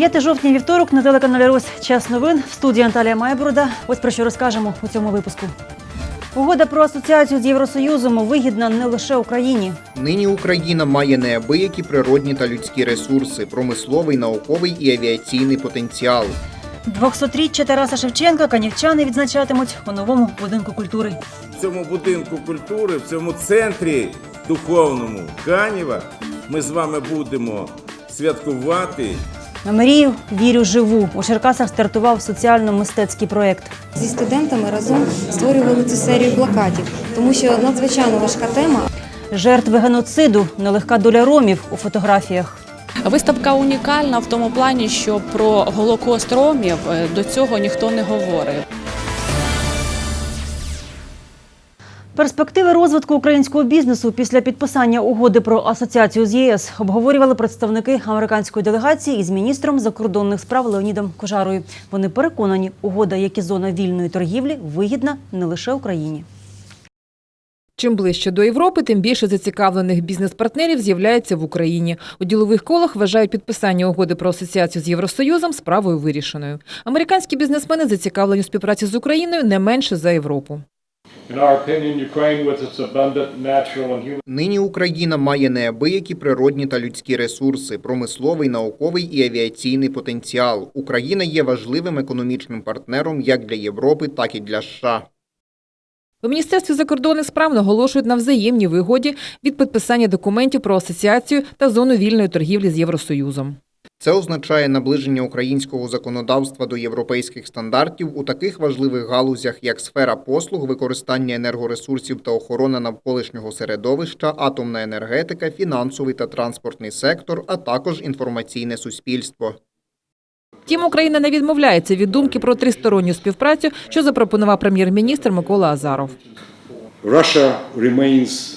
9 жовтня вівторок на телеканалі Русь час новин в студії Наталія Майборода. Ось про що розкажемо у цьому випуску. Угода про асоціацію з Євросоюзом вигідна не лише Україні. Нині Україна має неабиякі природні та людські ресурси, промисловий, науковий і авіаційний потенціал. 200-річчя Тараса Шевченка канівчани відзначатимуть у новому будинку культури. В цьому будинку культури, в цьому центрі духовному Канєва ми з вами будемо святкувати На мрію вірю живу. У Черкасах стартував соціально-мистецький проєкт. Зі студентами разом створювали цю серію плакатів, тому що надзвичайно важка тема. Жертви геноциду, нелегка доля ромів у фотографіях. Виставка унікальна в тому плані, що про голокост ромів е, до цього ніхто не говорив. Перспективи розвитку українського бізнесу після підписання угоди про асоціацію з ЄС обговорювали представники американської делегації із міністром закордонних справ Леонідом Кожарою. Вони переконані, угода, як і зона вільної торгівлі, вигідна не лише Україні. Чим ближче до Європи, тим більше зацікавлених бізнес-партнерів з'являється в Україні. У ділових колах вважають підписання угоди про асоціацію з Євросоюзом справою вирішеною. Американські бізнесмени зацікавлені у співпраці з Україною не менше за Європу. Нині Україна має неабиякі природні та людські ресурси, промисловий, науковий і авіаційний потенціал. Україна є важливим економічним партнером як для Європи, так і для США. У Міністерстві закордонних справ наголошують на взаємній вигоді від підписання документів про асоціацію та зону вільної торгівлі з Євросоюзом. Це означає наближення українського законодавства до європейських стандартів у таких важливих галузях, як сфера послуг, використання енергоресурсів та охорона навколишнього середовища, атомна енергетика, фінансовий та транспортний сектор, а також інформаційне суспільство. Втім, Україна не відмовляється від думки про тристоронню співпрацю, що запропонував прем'єр-міністр Микола Азаров. Russia remains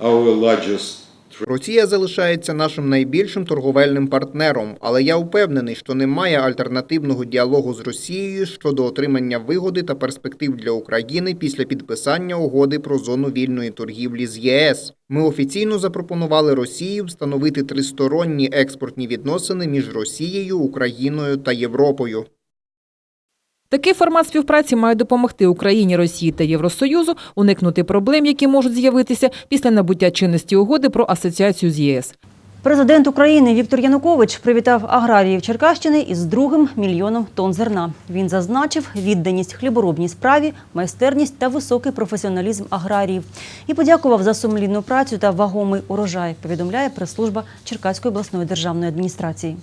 our largest Росія залишається нашим найбільшим торговельним партнером, але я впевнений, що немає альтернативного діалогу з Росією щодо отримання вигоди та перспектив для України після підписання угоди про зону вільної торгівлі з ЄС. Ми офіційно запропонували Росії встановити тристоронні експортні відносини між Росією, Україною та Європою. Такий формат співпраці має допомогти Україні, Росії та Євросоюзу уникнути проблем, які можуть з'явитися після набуття чинності угоди про асоціацію з ЄС. Президент України Віктор Янукович привітав аграріїв Черкащини із другим мільйоном тонн зерна. Він зазначив відданість хліборобній справі, майстерність та високий професіоналізм аграріїв і подякував за сумлінну працю та вагомий урожай. Повідомляє прес-служба Черкаської обласної державної адміністрації.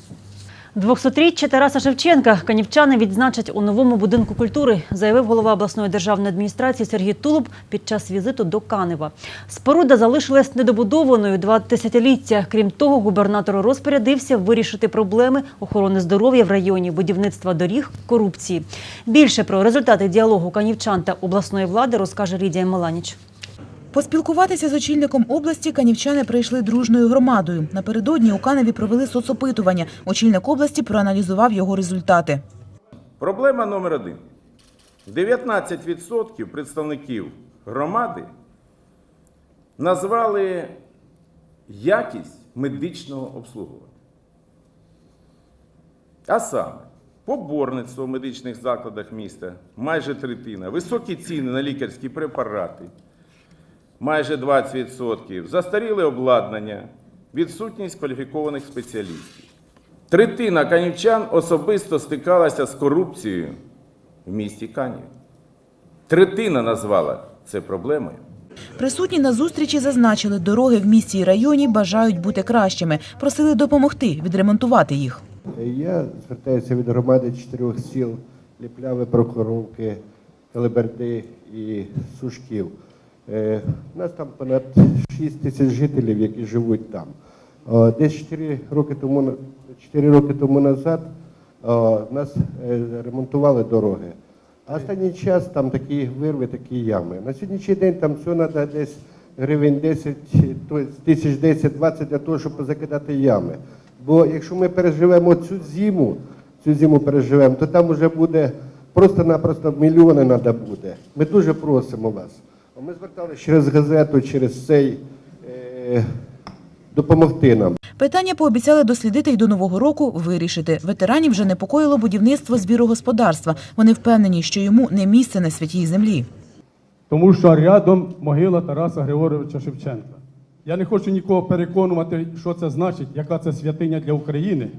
200-річчя Тараса Шевченка канівчани відзначать у новому будинку культури, заявив голова обласної державної адміністрації Сергій Тулуб під час візиту до Канева. Споруда залишилась недобудованою два десятиліття. Крім того, губернатор розпорядився вирішити проблеми охорони здоров'я в районі, будівництва доріг, корупції. Більше про результати діалогу канівчан та обласної влади розкаже Лідія Маланіч. Поспілкуватися з очільником області канівчани прийшли дружною громадою. Напередодні у Каневі провели соцопитування. Очільник області проаналізував його результати. Проблема номер один. 19% представників громади назвали якість медичного обслуговування. А саме, поборництво в медичних закладах міста майже третина, високі ціни на лікарські препарати майже 20%, застаріле обладнання, відсутність кваліфікованих спеціалістів. Третина канівчан особисто стикалася з корупцією в місті Канів. Третина назвала це проблемою. Присутні на зустрічі зазначили, дороги в місті і районі бажають бути кращими. Просили допомогти відремонтувати їх. Я звертаюся від громади чотирьох сіл Ліпляве, Прохоровки, Телеберди і Сушків. Е, У нас там понад 6 тисяч жителів, які живуть там. Десь 4 роки тому, на- 4 роки тому назад нас е, ремонтували дороги. А останній час там такі вирви, такі ями. На сьогоднішній день там все треба десь гривень 10, тобто тисяч 10-20 для того, щоб закидати ями. Бо якщо ми переживемо цю зиму, цю зиму переживемо, то там вже буде просто-напросто мільйони треба буде. Ми дуже просимо вас. Ми зверталися через газету, через цей. Е, допомогти нам. Питання пообіцяли дослідити і до нового року вирішити. Ветеранів вже непокоїло будівництво збірогосподарства. Вони впевнені, що йому не місце на святій землі. Тому що рядом могила Тараса Григоровича Шевченка. Я не хочу нікого переконувати, що це значить, яка це святиня для України.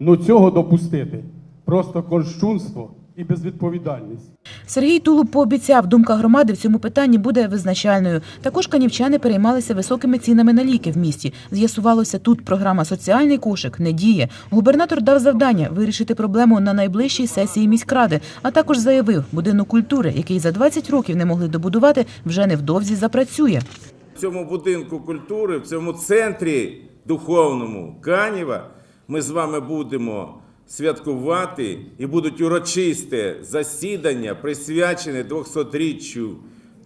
Ну цього допустити просто кощунство і безвідповідальність. Сергій Тулуб пообіцяв, думка громади в цьому питанні буде визначальною. Також канівчани переймалися високими цінами на ліки в місті. З'ясувалося, тут програма «Соціальний кошик» не діє. Губернатор дав завдання вирішити проблему на найближчій сесії міськради, а також заявив, будинок культури, який за 20 років не могли добудувати, вже невдовзі запрацює. В цьому будинку культури, в цьому центрі духовному Канєва ми з вами будемо святкувати і будуть урочисте засідання, присвячене 200-річчю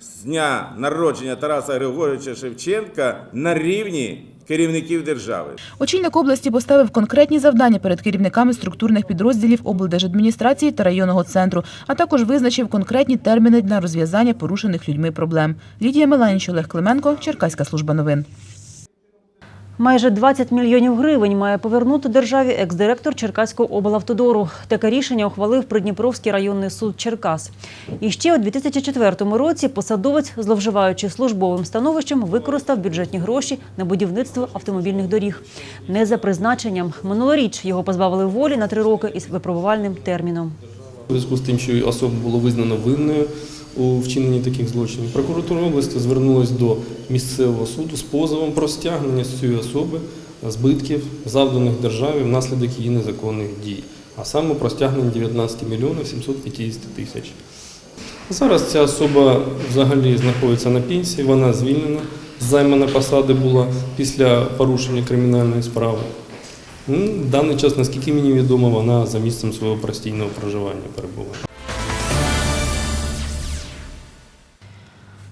з дня народження Тараса Григоровича Шевченка на рівні керівників держави. Очільник області поставив конкретні завдання перед керівниками структурних підрозділів облдержадміністрації та районного центру, а також визначив конкретні терміни для розв'язання порушених людьми проблем. Лідія Меланіч, Олег Клименко, Черкаська служба новин. Майже 20 мільйонів гривень має повернути державі екс-директор Черкаського облавтодору. Таке рішення ухвалив Придніпровський районний суд Черкас. І ще у 2004 році посадовець, зловживаючи службовим становищем, використав бюджетні гроші на будівництво автомобільних доріг. Не за призначенням. Минулоріч його позбавили волі на три роки із випробувальним терміном. У зв'язку з тим, що особу було визнано винною у вчиненні таких злочинів, прокуратура області звернулася до місцевого суду з позовом про стягнення з цієї особи збитків, завданих державі внаслідок її незаконних дій, а саме про стягнення 19 мільйонів 750 тисяч. Зараз ця особа взагалі знаходиться на пенсії, вона звільнена, займана посади була після порушення кримінальної справи. В даний час, наскільки мені відомо, вона за місцем свого постійного проживання перебуває.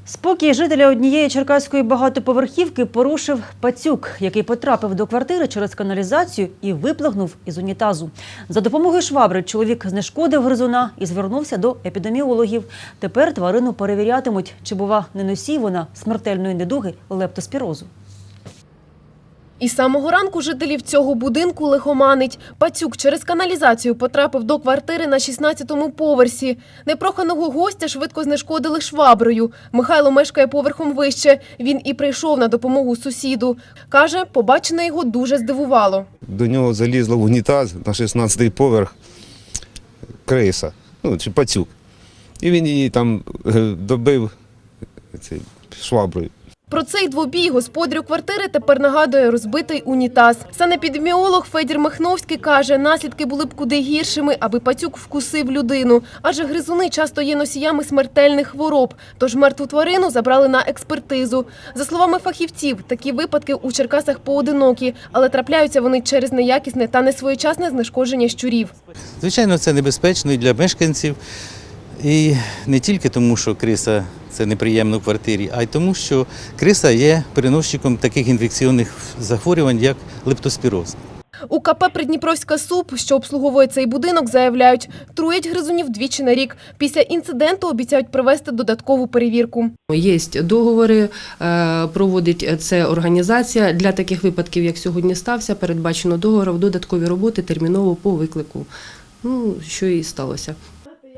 Спокій жителя однієї черкаської багатоповерхівки порушив пацюк, який потрапив до квартири через каналізацію і виплигнув із унітазу. За допомогою швабри чоловік знешкодив гризуна і звернувся до епідеміологів. Тепер тварину перевірятимуть, чи бува не носій вона смертельної недуги лептоспірозу. І самого ранку жителів цього будинку лихоманить. Пацюк через каналізацію потрапив до квартири на 16-му поверсі. Непроханого гостя швидко знешкодили шваброю. Михайло мешкає поверхом вище. Він і прийшов на допомогу сусіду. Каже, побачене його дуже здивувало. До нього залізла в унітаз на 16-й поверх криса, ну, чи пацюк. І він її там е, добив шваброю. Про цей двобій господарю квартири тепер нагадує розбитий унітаз. Санепідеміолог Федір Махновський каже, наслідки були б куди гіршими, аби пацюк вкусив людину. Адже гризуни часто є носіями смертельних хвороб. Тож мертву тварину забрали на експертизу. За словами фахівців, такі випадки у Черкасах поодинокі, але трапляються вони через неякісне та несвоєчасне знешкодження щурів. Звичайно, це небезпечно і для мешканців. І не тільки тому, що криса це неприємно в квартирі, а й тому, що криса є переносчиком таких інфекційних захворювань, як лептоспіроз. У КП Придніпровська СУП, що обслуговує цей будинок, заявляють, труять гризунів двічі на рік. Після інциденту обіцяють провести додаткову перевірку. Є договори, е, проводить це організація. Для таких випадків, як сьогодні стався, передбачено договором додаткові роботи терміново по виклику. Ну, що і сталося.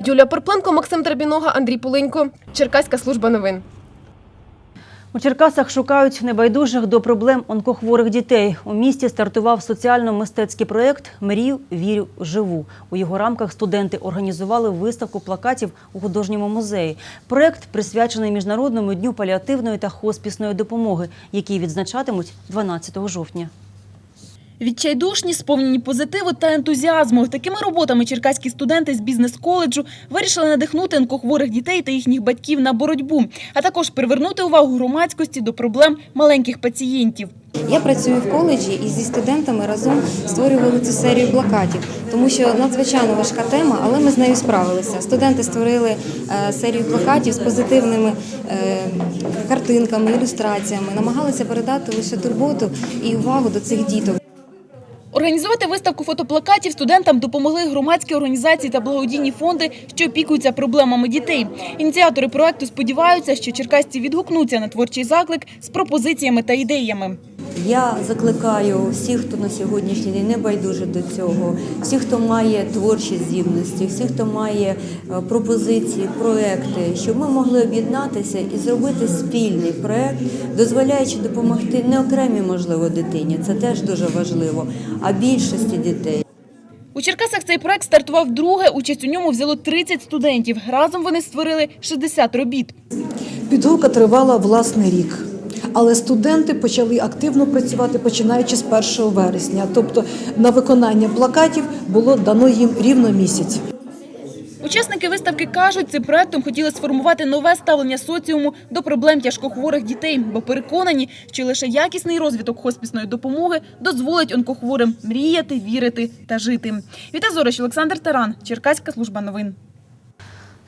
Юлія Порпленко, Максим Драбінога, Андрій Пуленько. Черкаська служба новин. У Черкасах шукають небайдужих до проблем онкохворих дітей. У місті стартував соціально-мистецький проєкт Мрію, вірю, живу. У його рамках студенти організували виставку плакатів у художньому музеї. Проєкт присвячений Міжнародному дню паліативної та хоспісної допомоги, який відзначатимуть 12 жовтня. Відчайдушні, сповнені позитиву та ентузіазму. Такими роботами черкаські студенти з бізнес-коледжу вирішили надихнути онкохворих дітей та їхніх батьків на боротьбу, а також привернути увагу громадськості до проблем маленьких пацієнтів. Я працюю в коледжі і зі студентами разом створювали цю серію плакатів, тому що надзвичайно важка тема, але ми з нею справилися. Студенти створили е, серію плакатів з позитивними е, картинками, ілюстраціями, намагалися передати лише турботу і увагу до цих діток. Організувати виставку фотоплакатів студентам допомогли громадські організації та благодійні фонди, що опікуються проблемами дітей. Ініціатори проекту сподіваються, що черкасці відгукнуться на творчий заклик з пропозиціями та ідеями. Я закликаю всіх, хто на сьогоднішній день не байдуже до цього, всіх, хто має творчі здібності, всіх, хто має е, пропозиції, проекти, щоб ми могли об'єднатися і зробити спільний проект, дозволяючи допомогти не окремій, можливо, дитині, це теж дуже важливо, а більшості дітей. У Черкасах цей проект стартував друге. Участь у ньому взяло 30 студентів. Разом вони створили 60 робіт. Підготовка тривала власний рік. Але студенти почали активно працювати починаючи з 1 вересня. Тобто на виконання плакатів було дано їм рівно місяць. Учасники виставки кажуть, цим проектом хотіли сформувати нове ставлення соціуму до проблем тяжкохворих дітей, бо переконані, що лише якісний розвиток хоспісної допомоги дозволить онкохворим мріяти, вірити та жити. Віта Зорич, Олександр Таран, Черкаська служба новин.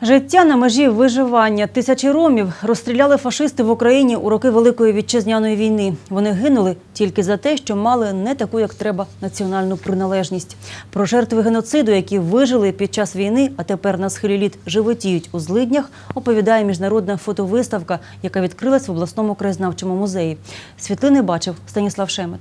Життя на межі виживання. Тисячі ромів розстріляли фашисти в Україні у роки Великої вітчизняної війни. Вони гинули тільки за те, що мали не таку, як треба, національну приналежність. Про жертви геноциду, які вижили під час війни, а тепер на схилі літ животіють у злиднях, оповідає міжнародна фотовиставка, яка відкрилась в обласному краєзнавчому музеї. Світлини бачив Станіслав Шемет.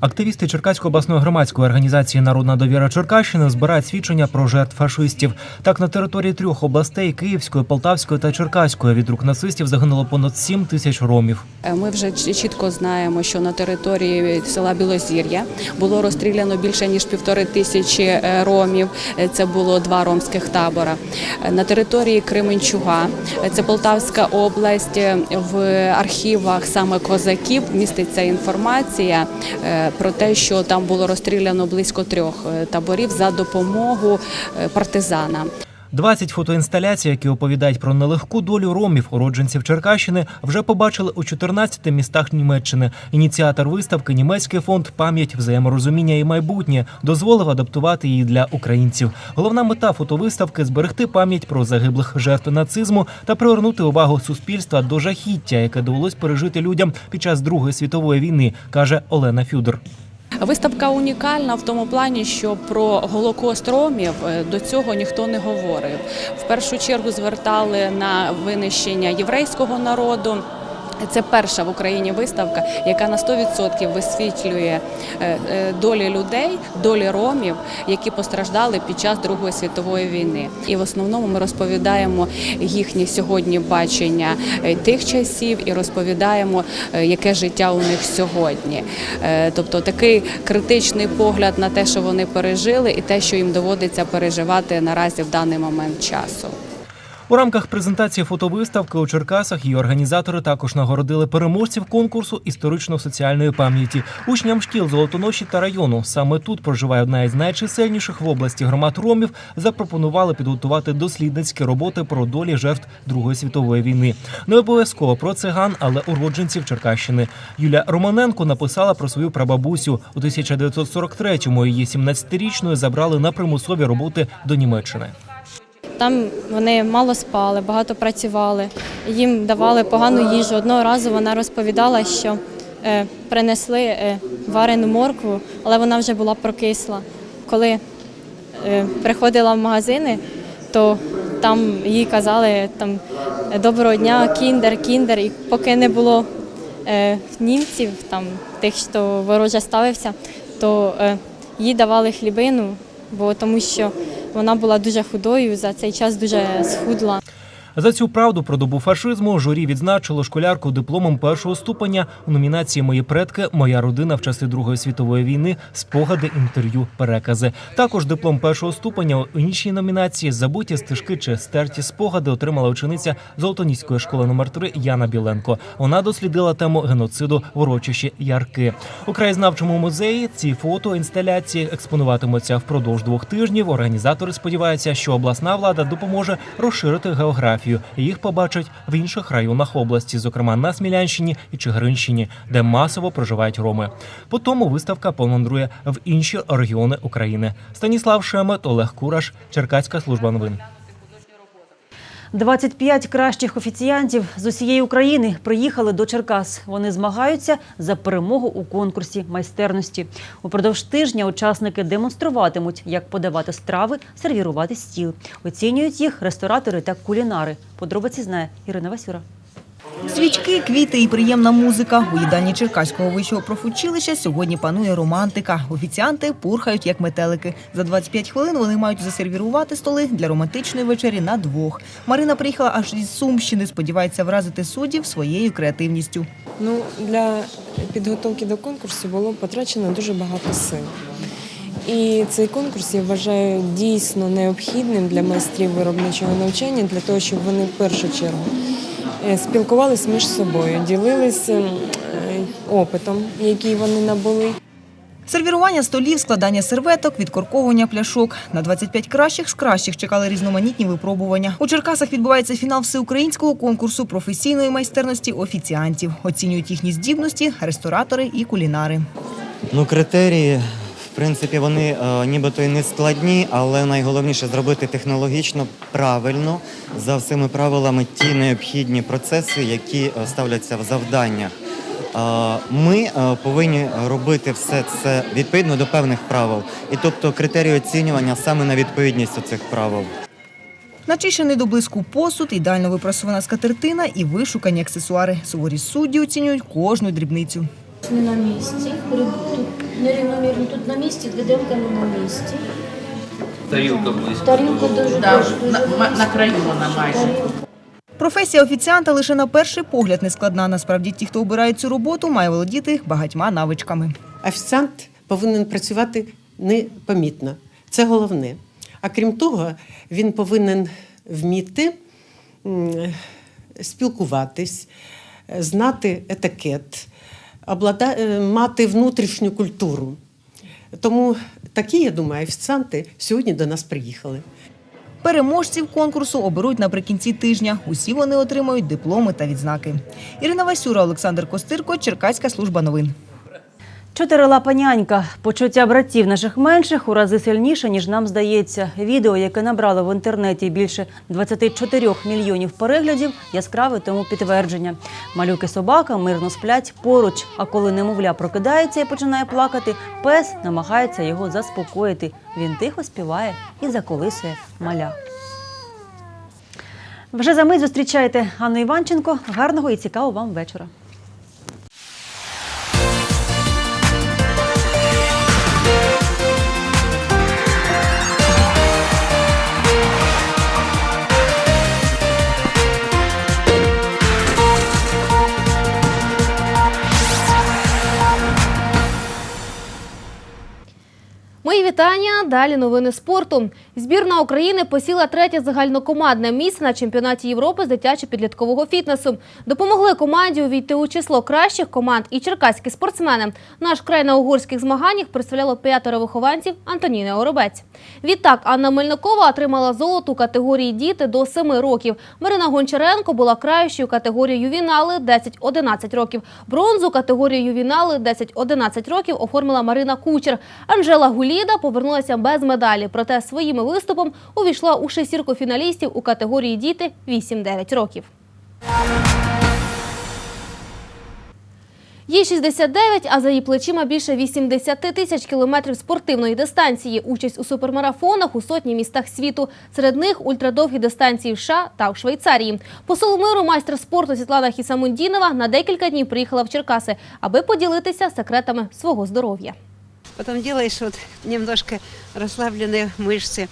Активісти Черкаської обласної громадської організації Народна довіра Черкащини збирають свідчення про жертв фашистів. Так, на території трьох областей Київської, Полтавської та Черкаської від рук нацистів загинуло понад 7 тисяч ромів. Е, Ми вже чітко знаємо, що на території села Білозір'я було розстріляно більше ніж півтори тисячі е, ромів. Е, Це було два ромських табора. На території Кременчуга, це Полтавська область. В архівах саме козаків міститься інформація про те, що там було розстріляно близько трьох е, таборів за допомогу партизана. партизанам. 20 фотоінсталяцій, які оповідають про нелегку долю ромів, уродженців Черкащини, вже побачили у 14 містах Німеччини. Ініціатор виставки Німецький фонд Пам'ять, взаєморозуміння і майбутнє дозволив адаптувати її для українців. Головна мета фотовиставки зберегти пам'ять про загиблих жертв нацизму та привернути увагу суспільства до жахіття, яке довелось пережити людям під час Другої світової війни, каже Олена Фюдор. Виставка унікальна в тому плані, що про голокост ромів е, до цього ніхто не говорив. В першу чергу звертали на винищення єврейського народу. Це перша в Україні виставка, яка на 100% висвітлює е, е, долі людей, долі ромів, які постраждали під час Другої світової війни. І в основному ми розповідаємо їхнє сьогодні бачення е, тих часів і розповідаємо, яке життя у них сьогодні. Тобто такий критичний погляд на те, що вони пережили, і те, що їм доводиться переживати наразі в даний момент часу. У рамках презентації фотовиставки у Черкасах її організатори також нагородили переможців конкурсу історично-соціальної пам'яті учням шкіл Золотоноші та району. Саме тут проживає одна із найчисельніших в області громад ромів. Запропонували підготувати дослідницькі роботи про долі жертв Другої світової війни. Не обов'язково про циган, але уродженців Черкащини. Юля Романенко написала про свою прабабусю у 1943-му. Її 17-річною забрали на примусові роботи до Німеччини. Там вони мало спали, багато працювали, їм давали погану їжу. Одного разу вона розповідала, що е, принесли е, варену моркву, але вона вже була прокисла. Коли е, приходила в магазини, то там їй казали там, доброго дня, кіндер, кіндер. І поки не було німців, там, тих, хто вороже ставився, то їй давали хлібину, бо тому що вона була дуже худою, за цей час дуже схудла. За цю правду про добу фашизму журі відзначило школярку дипломом першого ступеня у номінації Мої предки, моя родина в часи Другої світової війни, спогади, інтерв'ю, перекази. Також диплом першого ступеня у іншій номінації Забуті стежки чи стерті спогади отримала учениця Золотоніської школи номер 3 Яна Біленко. Вона дослідила тему геноциду в урочищі Ярки. У краєзнавчому музеї ці фото інсталяції експонуватимуться впродовж двох тижнів. Організатори сподіваються, що обласна влада допоможе розширити географію. Їх побачать в інших районах області, зокрема на Смілянщині і Чигиринщині, де масово проживають роми. Потім виставка помандрує в інші регіони України. Станіслав Шемет, Олег Кураш, Черкаська служба новин. 25 кращих офіціантів з усієї України приїхали до Черкас. Вони змагаються за перемогу у конкурсі майстерності. Упродовж тижня учасники демонструватимуть, як подавати страви, сервірувати стіл. Оцінюють їх ресторатори та кулінари. Подробиці знає Ірина Васюра. Свічки, квіти і приємна музика. У їдальні Черкаського вищого профучилища сьогодні панує романтика. Офіціанти пурхають як метелики. За 25 хвилин вони мають засервірувати столи для романтичної вечері на двох. Марина приїхала аж із Сумщини. Сподівається вразити суддів своєю креативністю. Ну, для підготовки до конкурсу було потрачено дуже багато сил. І цей конкурс я вважаю дійсно необхідним для майстрів виробничого навчання, для того, щоб вони в першу чергу спілкувалися між собою, ділилися е, опитом, який вони набули. Сервірування столів, складання серветок, відкорковування пляшок. На 25 кращих з кращих чекали різноманітні випробування. У Черкасах відбувається фінал всеукраїнського конкурсу професійної майстерності офіціантів. Оцінюють їхні здібності ресторатори і кулінари. Ну, критерії, принципі, вони е, нібито і не складні, але найголовніше зробити технологічно правильно за всіми правилами ті необхідні процеси, які е, ставляться в завданнях. Е, Ми повинні робити все це відповідно до певних правил. І тобто критерії оцінювання саме на відповідність цих правил. Начищений до блиску посуд, ідеально випрасована скатертина і вишукані аксесуари. Суворі судді оцінюють кожну дрібницю. Не на місці. Тут нерівномірно тут на місці, виделка не на місці. Тарілка близько. Тарілка дуже Да, теж на- на краю вона майже. Професія офіціанта лише на перший погляд не складна. Насправді, ті, хто обирає цю роботу, має володіти багатьма навичками. Офіціант повинен працювати непомітно. Це головне. А крім того, він повинен вміти спілкуватись, знати етикет, мати внутрішню культуру. Тому такі, я думаю, офіціанти сьогодні до нас приїхали. Переможців конкурсу оберуть наприкінці тижня. Усі вони отримають дипломи та відзнаки. Ірина Васюра, Олександр Костирко, Черкаська служба новин. Чотирилапа нянька. Почуття братів наших менших у рази сильніше, ніж нам здається. Відео, яке набрало в інтернеті більше 24 мільйонів переглядів, яскраве тому підтвердження. Малюки собака мирно сплять поруч. А коли немовля прокидається і починає плакати, пес намагається його заспокоїти. Він тихо співає і заколисує маля. Вже за мить зустрічайте Анну Іванченко. Гарного і цікавого вам вечора. Вітання. Далі новини спорту. Збірна України посіла третє загальнокомандне місце на чемпіонаті Європи з дитячо-підліткового фітнесу. Допомогли команді увійти у число кращих команд і черкаські спортсмени. Наш край на угорських змаганнях представляло п'ятеро вихованців Антоніни Оробець. Відтак Анна Мельникова отримала золото у категорії діти до 7 років. Марина Гончаренко була кращою категорією ювінали 10-11 років. Бронзу категорії ювінали 10-11 років оформила Марина Кучер. Анжела Гуліда повернулася без медалі, проте своїм виступом увійшла у шестірку фіналістів у категорії діти 8-9 років. Їй 69, а за її плечима більше 80 тисяч кілометрів спортивної дистанції. Участь у супермарафонах у сотні містах світу. Серед них ультрадовгі дистанції в США та в Швейцарії. Посол миру майстер спорту Світлана Хісамундінова на декілька днів приїхала в Черкаси, аби поділитися секретами свого здоров'я Потом делаешь вот немножко расслабленные мышцы,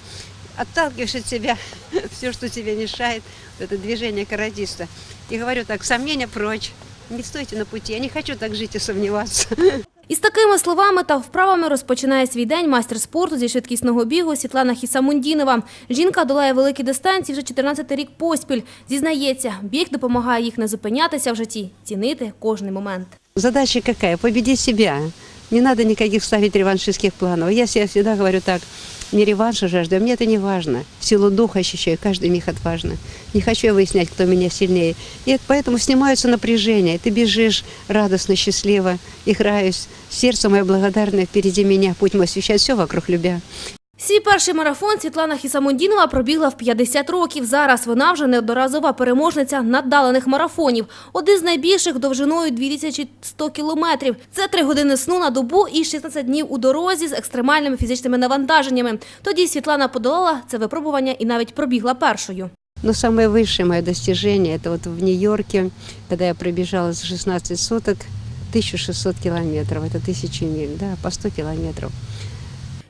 отталкиваешь от себя все, что тебе мешает, вот это движение каратиста. И говорю так, сомнения прочь, не стойте на пути, я не хочу так жить и сомневаться. Із такими словами та вправами розпочинає свій день майстер спорту зі швидкісного бігу Світлана Хісамундінова. Жінка долає великі дистанції вже 14 рік поспіль. Зізнається, біг допомагає їх не зупинятися в житті, цінити кожний момент. Задача какая? Победить себя. Не надо никаких ставить реваншистских планов. Я себе всегда говорю так, не реванша жажду, а мне это не важно. Силу духа ощущаю, каждый миг отважно. Не хочу я выяснять, кто меня сильнее. И поэтому снимаются напряжения. Ты бежишь радостно, счастливо, играюсь. Сердце мое благодарное впереди меня, путь мой освещает все вокруг любя. Свій перший марафон Світлана Хісамундінова пробігла в 50 років. Зараз вона вже неодноразова переможниця наддалених марафонів. Один з найбільших довжиною 2100 кілометрів. Це три години сну на добу і 16 днів у дорозі з екстремальними фізичними навантаженнями. Тоді Світлана подолала це випробування і навіть пробігла першою. Но самое высшее мое достижение, это вот в Нью-Йорке, когда я пробежала за 16 суток 1600 километров, это тысячи миль, да, по 100 километров.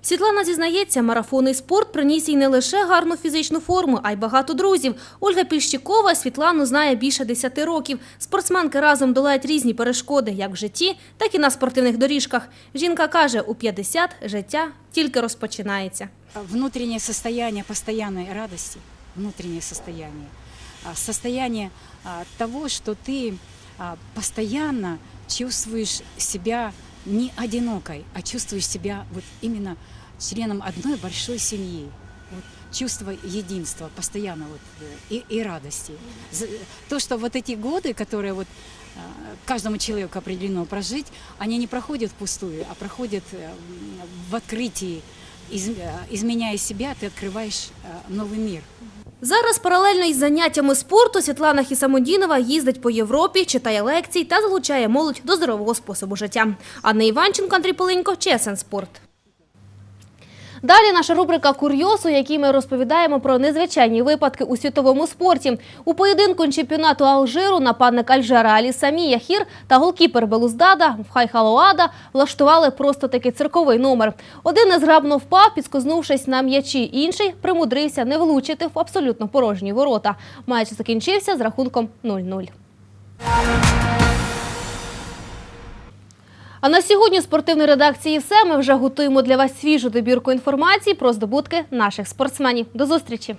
Світлана зізнається, марафонний спорт приніс їй не лише гарну фізичну форму, а й багато друзів. Ольга Пільщикова Світлану знає більше 10 років. Спортсменки разом долають різні перешкоди, як в житті, так і на спортивних доріжках. Жінка каже, у 50 життя тільки розпочинається. внутреннее состояние постоянной радости, внутреннее состояние, состояние того, что ты а, постоянно чувствуешь себя не одинокой, а чувствуешь себя вот именно членом одной большой семьи. Вот чувство единства, постоянно вот, э, и, и радости. За- То, что вот эти годы, которые вот а, каждому человеку определено прожить, они не проходят впустую, а проходят э, м, в открытии. Из- э, изменяя себя, ты открываешь э, новый мир. Зараз паралельно із заняттями спорту Світлана Хісамодінова їздить по Європі, читає лекції та залучає молодь до здорового способу життя. Анна Іванченко, Андрій Полинько, ЧСН Спорт. Далі наша рубрика «Курйоз», у якій ми розповідаємо про незвичайні випадки у світовому спорті. У поєдинку чемпіонату Алжиру нападник Альжера Алі Самі Яхір та голкіпер Белуздада Хайхалоада влаштували просто такий цирковий номер. Один незграбно впав, підскознувшись на м'ячі. Інший примудрився не влучити в абсолютно порожні ворота. Матч закінчився з рахунком 0-0. А на сьогодні спортивної редакції все. Ми вже готуємо для вас свіжу добірку інформації про здобутки наших спортсменів. До зустрічі!